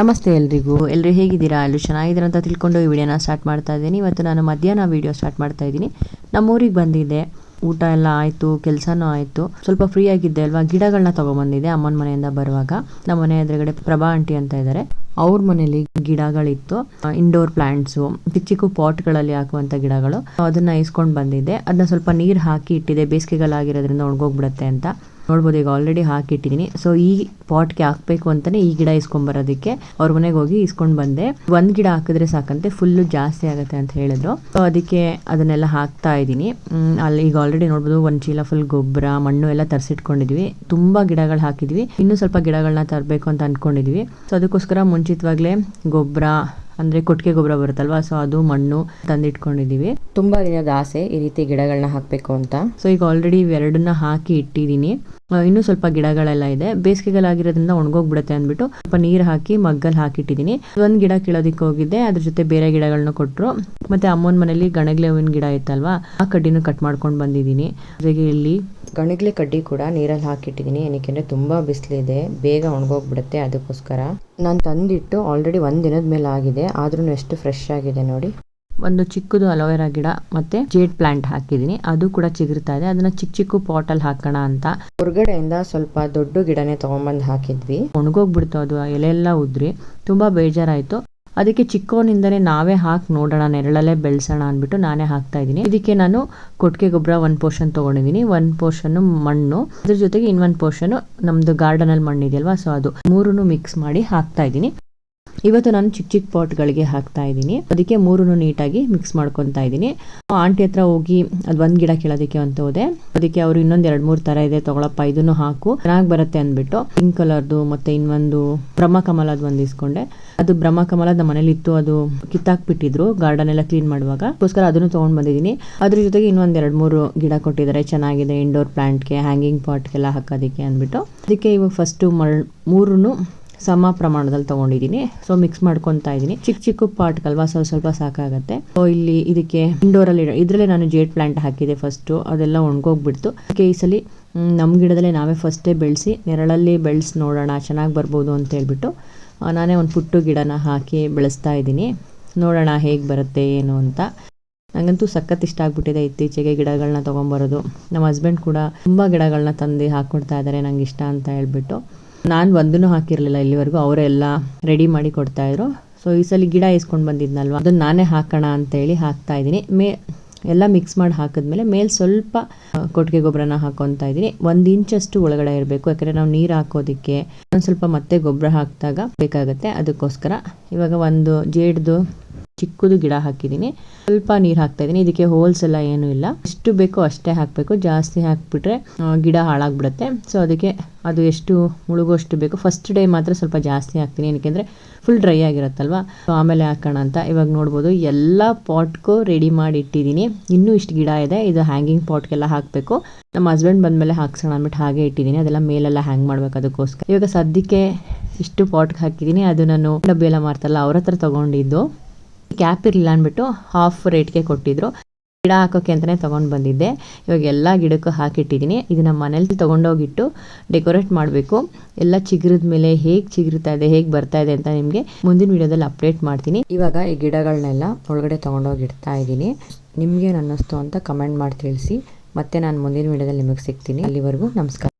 ನಮಸ್ತೆ ಎಲ್ರಿಗೂ. ಎಲ್ಲರೂ ಹೇಗಿದ್ದೀರಾ? ಎಲ್ಲರೂ ಚೆನ್ನಾಗಿದ್ದೀರಾ ಅಂತ ತಿಳ್ಕೊಂಡು ಈ ವಿಡಿಯೋನ ಸ್ಟಾರ್ಟ್ ಮಾಡ್ತಾ ಇದ್ದೀನಿ. ಇವತ್ತು ನಾನು ಮಧ್ಯಾಹ್ನ ವಿಡಿಯೋ ಸ್ಟಾರ್ಟ್ ಮಾಡ್ತಾ ಇದ್ದೀನಿ. ನಮ್ಮೂರಿಗೆ ಬಂದಿದ್ದೆ ಊಟ ಎಲ್ಲ ಆಯಿತು, ಕೆಲಸನೂ ಆಯಿತು. ಸ್ವಲ್ಪ ಫ್ರೀ ಆಗಿದ್ದೆ ಅಲ್ವಾ? ಗಿಡಗಳನ್ನ ತೊಗೊಂಬಂದಿದ್ದೆ ಅಮ್ಮನ ಮನೆಯಿಂದ ಬರುವಾಗ. ನಮ್ಮ ಮನೆ ಎದುರುಗಡೆ ಪ್ರಭಾ ಆಂಟಿ ಅಂತ ಇದ್ದಾರೆ. ಅವ್ರ ಮನೇಲಿ ಗಿಡಗಳಿತ್ತು. ಇಂಡೋರ್ ಪ್ಲಾಂಟ್ಸು ಚಿಕ್ಕ ಚಿಕ್ಕ ಪಾಟ್ಗಳಲ್ಲಿ ಹಾಕುವಂಥ ಗಿಡಗಳು. ಅದನ್ನ ಇಸ್ಕೊಂಡು ಬಂದಿದ್ದೆ. ಅದನ್ನ ಸ್ವಲ್ಪ ನೀರು ಹಾಕಿ ಇಟ್ಟಿದೆ. ಬೇಸಿಗೆಗಳಾಗಿರೋದ್ರಿಂದ ಒಣಗೋಗ್ಬಿಡುತ್ತೆ ಅಂತ. ನೋಡ್ಬೋದು, ಈಗ ಆಲ್ರೆಡಿ ಹಾಕಿಟ್ಟಿದ್ದೀನಿ ಸೊ ಈ ಪಾಟ್ಗೆ ಹಾಕಬೇಕು ಅಂತಾನೆ ಈ ಗಿಡ ಇಸ್ಕೊಂಬರೋದಕ್ಕೆ ಅವ್ರ ಮನೆಗೆ ಹೋಗಿ ಇಸ್ಕೊಂಡು ಬಂದೆ. ಒಂದು ಗಿಡ ಹಾಕಿದ್ರೆ ಸಾಕಂತೆ ಫುಲ್ಲು ಜಾಸ್ತಿ ಆಗುತ್ತೆ ಅಂತ ಹೇಳಿದ್ರು. ಸೊ ಅದಕ್ಕೆ ಅದನ್ನೆಲ್ಲ ಹಾಕ್ತಾ ಇದ್ದೀನಿ. ಅಲ್ಲಿ ಈಗ ಆಲ್ರೆಡಿ ನೋಡ್ಬೋದು, ಒಂದು ಚೀಲ ಫುಲ್ ಗೊಬ್ಬರ, ಮಣ್ಣು ಎಲ್ಲ ತರಿಸಿಟ್ಕೊಂಡಿದ್ವಿ. ತುಂಬ ಗಿಡಗಳು ಹಾಕಿದ್ವಿ. ಇನ್ನೂ ಸ್ವಲ್ಪ ಗಿಡಗಳನ್ನ ತರಬೇಕು ಅಂತ ಅಂದ್ಕೊಂಡಿದ್ವಿ ಸೊ ಅದಕ್ಕೋಸ್ಕರ ಮುಂಚಿತವಾಗಲೇ ಗೊಬ್ಬರ ಅಂದರೆ ಕೊಟ್ಟಿಗೆ ಗೊಬ್ಬರ ಬರುತ್ತಲ್ವಾ? ಸೊ ಅದು ಮಣ್ಣು ತಂದಿಟ್ಕೊಂಡಿದ್ದೀವಿ. ತುಂಬಾ ದಿನದ ಆಸೆ ಈ ರೀತಿ ಗಿಡಗಳನ್ನ ಹಾಕಬೇಕು ಅಂತ. ಸೊ ಈಗ ಆಲ್ರೆಡಿ ಇವೆರಡನ್ನ ಹಾಕಿ ಇಟ್ಟಿದ್ದೀನಿ. ಆ, ಇನ್ನೂ ಸ್ವಲ್ಪ ಗಿಡಗಳೆಲ್ಲ ಇದೆ. ಬೇಸಿಗೆಗಾಲಾಗಿರೋದ್ರಿಂದ ಒಣಗೋಗ್ಬಿಡುತ್ತೆ ಅಂದ್ಬಿಟ್ಟು ಸ್ವಲ್ಪ ನೀರು ಹಾಕಿ ಮಗ್ಗಲ್ ಹಾಕಿಟ್ಟಿದ್ದೀನಿ. ಒಂದು ಗಿಡ ಕೀಳೋದಿಕ್ಕೆ ಹೋಗಿದ್ದೆ. ಅದ್ರ ಜೊತೆ ಬೇರೆ ಗಿಡಗಳನ್ನ ಕೊಟ್ಟರು ಮತ್ತೆ ಅಮ್ಮನ ಮನೇಲಿ ಗಣಗ್ಲೆ ಹೂವಿನ ಗಿಡ ಇತ್ತಲ್ವಾ? ಆ ಕಡ್ಡಿನೂ ಕಟ್ ಮಾಡ್ಕೊಂಡು ಬಂದಿದ್ದೀನಿ. ಜೊತೆಗೆ ಇಲ್ಲಿ ಗಣಗ್ಲೆ ಕಡ್ಡಿ ಕೂಡ ನೀರಲ್ಲಿ ಹಾಕಿಟ್ಟಿದ್ದೀನಿ. ಏನಕ್ಕೆ ತುಂಬಾ ಬಿಸಿಲಿದೆ. ಬೇಗ ಒಣಗೋಗ್ಬಿಡುತ್ತೆ ಅದಕ್ಕೋಸ್ಕರ. ನಾನು ತಂದಿಟ್ಟು ಆಲ್ರೆಡಿ ಒಂದು ದಿನದ ಮೇಲೆ ಆಗಿದೆ. ಆದ್ರೂ ಎಷ್ಟು ಫ್ರೆಶ್ ಆಗಿದೆ ನೋಡಿ. ಒಂದು ಚಿಕ್ಕದು ಅಲೋವೆರಾ ಗಿಡ ಮತ್ತೆ ಜೇಡ್ ಪ್ಲಾಂಟ್ ಹಾಕಿದೀನಿ. ಅದು ಕೂಡ ಚಿಗುರ್ತಾ ಇದೆ. ಅದನ್ನ ಚಿಕ್ಕ ಚಿಕ್ಕ ಅಲ್ಲಿ ಹಾಕೋಣ ಅಂತ. ಹೊರಗಡೆಯಿಂದ ಸ್ವಲ್ಪ ದೊಡ್ಡ ಗಿಡನೇ ತಗೊಂಡ್ಬಂದು ಹಾಕಿದ್ವಿ. ಒಣಗೋಗ್ಬಿಡ್ತು ಅದು. ಎಲೆ ಎಲ್ಲ ಉದ್ರಿ. ತುಂಬಾ ಬೇಜಾರಾಯಿತು. ಅದಕ್ಕೆ ಚಿಕ್ಕವನಿಂದನೇ ನಾವೇ ಹಾಕಿ ನೋಡೋಣ, ನೆರಳಲ್ಲೇ ಬೆಳೆಸೋಣ ಅಂದ್ಬಿಟ್ಟು ನಾನೇ ಹಾಕ್ತಾ ಇದ್ದೀನಿ. ಇದಕ್ಕೆ ನಾನು ಕೊಟ್ಟಿಗೆ ಗೊಬ್ಬರ ಒಂದು ಪೋರ್ಷನ್ ತೊಗೊಂಡಿದ್ದೀನಿ. ಒಂದು ಪೋರ್ಷನ್ನು ಮಣ್ಣು. ಅದ್ರ ಜೊತೆಗೆ ಇನ್ನೊಂದು ಪೋರ್ಷನ್ನು ನಮ್ಮದು ಗಾರ್ಡನಲ್ಲಿ ಮಣ್ಣಿದೆಯಲ್ವಾ ಸೊ ಅದು ಮೂರನ್ನು ಮಿಕ್ಸ್ ಮಾಡಿ ಹಾಕ್ತಾ ಇದ್ದೀನಿ. ಇವತ್ತು ನಾನು ಚಿಕ್ಕ ಚಿಕ್ಕ ಪಾಟ್ಗಳಿಗೆ ಹಾಕ್ತಾ ಇದ್ದೀನಿ. ಅದಕ್ಕೆ ಮೂರನ್ನು ನೀಟಾಗಿ ಮಿಕ್ಸ್ ಮಾಡ್ಕೊತಾ ಇದ್ದೀನಿ. ಆಂಟಿ ಹತ್ರ ಹೋಗಿ ಅದು ಒಂದು ಗಿಡ ಕೇಳೋದಕ್ಕೆ ಅಂತ ಹೋದೆ. ಅದಕ್ಕೆ ಅವರು ಇನ್ನೊಂದು ಎರಡು ಮೂರು ಥರ ಇದೆ, ತಗೊಳಪ್ಪ, ಇದನ್ನು ಹಾಕು. ಚೆನ್ನಾಗಿ ಬರುತ್ತೆ ಅಂದ್ಬಿಟ್ಟು ಪಿಂಕ್ ಕಲರ್ದು ಮತ್ತೆ ಇನ್ನೊಂದು ಬ್ರಹ್ಮಕಮಲದ ಒಂದು ಇಸ್ಕೊಂಡೆ. ಅದು ಬ್ರಹ್ಮಕಮಲ ನಮ್ಮ ಮನೇಲಿ ಇತ್ತು, ಅದು ಕಿತ್ತಾಕ್ಬಿಟ್ಟಿದ್ರು ಗಾರ್ಡನ್ ಎಲ್ಲ ಕ್ಲೀನ್ ಮಾಡುವಾಗ. ಅದಕ್ಕೋಸ್ಕರ ಅದನ್ನು ತೊಗೊಂಡು ಬಂದಿದ್ದೀನಿ. ಅದ್ರ ಜೊತೆಗೆ ಇನ್ನೊಂದು ಎರಡು ಮೂರು ಗಿಡ ಕೊಟ್ಟಿದ್ದಾರೆ. ಚೆನ್ನಾಗಿದೆ ಇಂಡೋರ್ ಪ್ಲಾಂಟ್ಗೆ ಹ್ಯಾಂಗಿಂಗ್ ಪಾಟ್ಗೆಲ್ಲ ಹಾಕೋದಕ್ಕೆ ಅಂದ್ಬಿಟ್ಟು. ಅದಕ್ಕೆ ಇವಾಗ ಫಸ್ಟು ಮಳ್ ಮೂರನ್ನು ಸಮ ಪ್ರಮಾಣದಲ್ಲಿ ತಗೊಂಡಿದ್ದೀನಿ. ಸೊ ಮಿಕ್ಸ್ ಮಾಡ್ಕೊತಾ ಇದ್ದೀನಿ. ಚಿಕ್ಕ ಚಿಕ್ಕ ಪಾಟ್ಗಲ್ವಾ ಸ್ವಲ್ಪ ಸ್ವಲ್ಪ ಸಾಕಾಗುತ್ತೆ. ಸೊ ಇಲ್ಲಿ ಇದಕ್ಕೆ ಇಂಡೋರ್ ಅಲ್ಲಿ ಇದ್ರಲ್ಲೇ ನಾನು ಜೇಟ್ ಪ್ಲಾಂಟ್ ಹಾಕಿದೆ ಫಸ್ಟ್ ಅದೆಲ್ಲ ಒಣಗೋಗ್ಬಿಡ್ತು. ಅದಕ್ಕೆ ಈ ಸಲ ನಮ್ಮ ಗಿಡದಲ್ಲೇ ನಾವೇ ಫಸ್ಟೇ ಬೆಳೆಸಿ, ನೆರಳಲ್ಲಿ ಬೆಳೆಸಿ ನೋಡೋಣ, ಚೆನ್ನಾಗಿ ಬರ್ಬೋದು ಅಂತ ಹೇಳ್ಬಿಟ್ಟು ನಾನೇ ಒಂದು ಪುಟ್ಟು ಗಿಡನ ಹಾಕಿ ಬೆಳೆಸ್ತಾ ಇದ್ದೀನಿ. ನೋಡೋಣ ಹೇಗೆ ಬರುತ್ತೆ, ಏನು ಅಂತ. ನನಗಂತೂ ಸಖತ್ ಇಷ್ಟ ಆಗ್ಬಿಟ್ಟಿದೆ ಇತ್ತೀಚೆಗೆ ಗಿಡಗಳನ್ನ ತೊಗೊಂಬರೋದು. ನಮ್ಮ ಹಸ್ಬೆಂಡ್ ಕೂಡ ತುಂಬ ಗಿಡಗಳನ್ನ ತಂದು ಹಾಕ್ಕೊಡ್ತಾ ಇದ್ದಾರೆ ನಂಗೆ ಇಷ್ಟ ಅಂತ ಹೇಳ್ಬಿಟ್ಟು. ನಾನು ಒಂದೂ ಹಾಕಿರಲಿಲ್ಲ ಇಲ್ಲಿವರೆಗೂ ಅವರೆಲ್ಲ ರೆಡಿ ಮಾಡಿ ಕೊಡ್ತಾ ಇದ್ರು. ಸೊ ಈ ಸಲ ಗಿಡ ಇಸ್ಕೊಂಡು ಬಂದಿದ್ನಲ್ವ? ಅದನ್ನು ನಾನೇ ಹಾಕೋಣ ಅಂತೇಳಿ ಹಾಕ್ತಾ ಇದ್ದೀನಿ. ಮೇ, ಎಲ್ಲ ಮಿಕ್ಸ್ ಮಾಡಿ ಹಾಕಿದ್ಮೇಲೆ ಮೇಲೆ ಸ್ವಲ್ಪ ಕೊಟ್ಟಿಗೆ ಗೊಬ್ಬರನ ಹಾಕೊತಾ ಇದ್ದೀನಿ. ಒಂದು ಇಂಚಷ್ಟು ಒಳಗಡೆ ಇರಬೇಕು, ಯಾಕಂದರೆ ನಾವು ನೀರು ಹಾಕೋದಕ್ಕೆ ಒಂದು ಸ್ವಲ್ಪ ಮತ್ತೆ ಗೊಬ್ಬರ ಹಾಕಿದಾಗ ಬೇಕಾಗುತ್ತೆ. ಅದಕ್ಕೋಸ್ಕರ ಇವಾಗ ಒಂದು ಜೇಡ್ದು ಚಿಕ್ಕದು ಗಿಡ ಹಾಕಿದ್ದೀನಿ. ಸ್ವಲ್ಪ ನೀರು ಹಾಕ್ತಾ ಇದ್ದೀನಿ. ಇದಕ್ಕೆ ಹೋಲ್ಸ್ ಎಲ್ಲ ಏನೂ ಇಲ್ಲ. ಎಷ್ಟು ಬೇಕೋ ಅಷ್ಟೇ ಹಾಕಬೇಕು. ಜಾಸ್ತಿ ಹಾಕಿಬಿಟ್ರೆ ಗಿಡ ಹಾಳಾಗ್ಬಿಡುತ್ತೆ. ಸೊ ಅದಕ್ಕೆ ಅದು ಎಷ್ಟು ಮುಳುಗೋಷ್ಟು ಬೇಕು. ಫಸ್ಟ್ ಡೇ ಮಾತ್ರ ಸ್ವಲ್ಪ ಜಾಸ್ತಿ ಹಾಕ್ತೀನಿ. ಏನಕ್ಕೆಂದರೆ ಫುಲ್ ಡ್ರೈ ಆಗಿರುತ್ತಲ್ವ? ಸೊ ಆಮೇಲೆ ಹಾಕೋಣ ಅಂತ. ಇವಾಗ ನೋಡ್ಬೋದು, ಎಲ್ಲ ಪಾಟ್ಗೂ ರೆಡಿ ಮಾಡಿ ಇಟ್ಟಿದ್ದೀನಿ ಇನ್ನೂ ಇಷ್ಟು ಗಿಡ ಇದೆ. ಇದು ಹ್ಯಾಂಗಿಂಗ್ ಪಾಟ್ಗೆಲ್ಲ ಹಾಕಬೇಕು. ನಮ್ಮ ಹಸ್ಬೆಂಡ್ ಬಂದಮೇಲೆ ಹಾಕ್ಸೋಣ ಅಂದ್ಬಿಟ್ಟು ಹಾಗೆ ಇಟ್ಟಿದ್ದೀನಿ. ಅದೆಲ್ಲ ಮೇಲೆಲ್ಲ ಹ್ಯಾಂಗ್ ಮಾಡ್ಬೇಕು ಅದಕ್ಕೋಸ್ಕರ. ಇವಾಗ ಸದ್ಯಕ್ಕೆ ಇಷ್ಟು ಪಾಟ್ಗೆ ಹಾಕಿದ್ದೀನಿ. ಅದು ನಾನು ಡಬ್ಬಿ ಎಲ್ಲ ಮಾರ್ತಾರಲ್ಲ ಅವ್ರ ಹತ್ರ ತೊಗೊಂಡಿದ್ದು. ಕ್ಯಾಪ್ ಇರಲಿಲ್ಲ ಅಂದ್ಬಿಟ್ಟು ಹಾಫ್ ರೇಟ್ಗೆ ಕೊಟ್ಟಿದ್ರು. ಗಿಡ ಹಾಕೋಕೆ ಅಂತಲೇ ತೊಗೊಂಡು ಬಂದಿದ್ದೆ. ಇವಾಗ ಎಲ್ಲ ಗಿಡಕ್ಕೂ ಹಾಕಿಟ್ಟಿದ್ದೀನಿ. ಇದನ್ನ ಮನೇಲಿ ತೊಗೊಂಡೋಗಿಟ್ಟು ಡೆಕೋರೇಟ್ ಮಾಡಬೇಕು. ಎಲ್ಲ ಚಿಗುರಿದ ಮೇಲೆ ಹೇಗೆ ಚಿಗುರ್ತಾ ಇದೆ, ಹೇಗೆ ಬರ್ತಾ ಇದೆ ಅಂತ ನಿಮಗೆ ಮುಂದಿನ ವಿಡಿಯೋದಲ್ಲಿ ಅಪ್ಡೇಟ್ ಮಾಡ್ತೀನಿ. ಇವಾಗ ಈ ಗಿಡಗಳನ್ನೆಲ್ಲ ಒಳಗಡೆ ತೊಗೊಂಡೋಗಿ ಇಡ್ತಾ ಇದ್ದೀನಿ ನಿಮಗೇನು ಅನ್ನಿಸ್ತು ಅಂತ ಕಮೆಂಟ್ ಮಾಡಿ ತಿಳಿಸಿ. ಮತ್ತೆ ನಾನು ಮುಂದಿನ ವಿಡಿಯೋದಲ್ಲಿ ನಿಮಗೆ ಸಿಗ್ತೀನಿ. ಅಲ್ಲಿವರೆಗೂ ನಮಸ್ಕಾರ.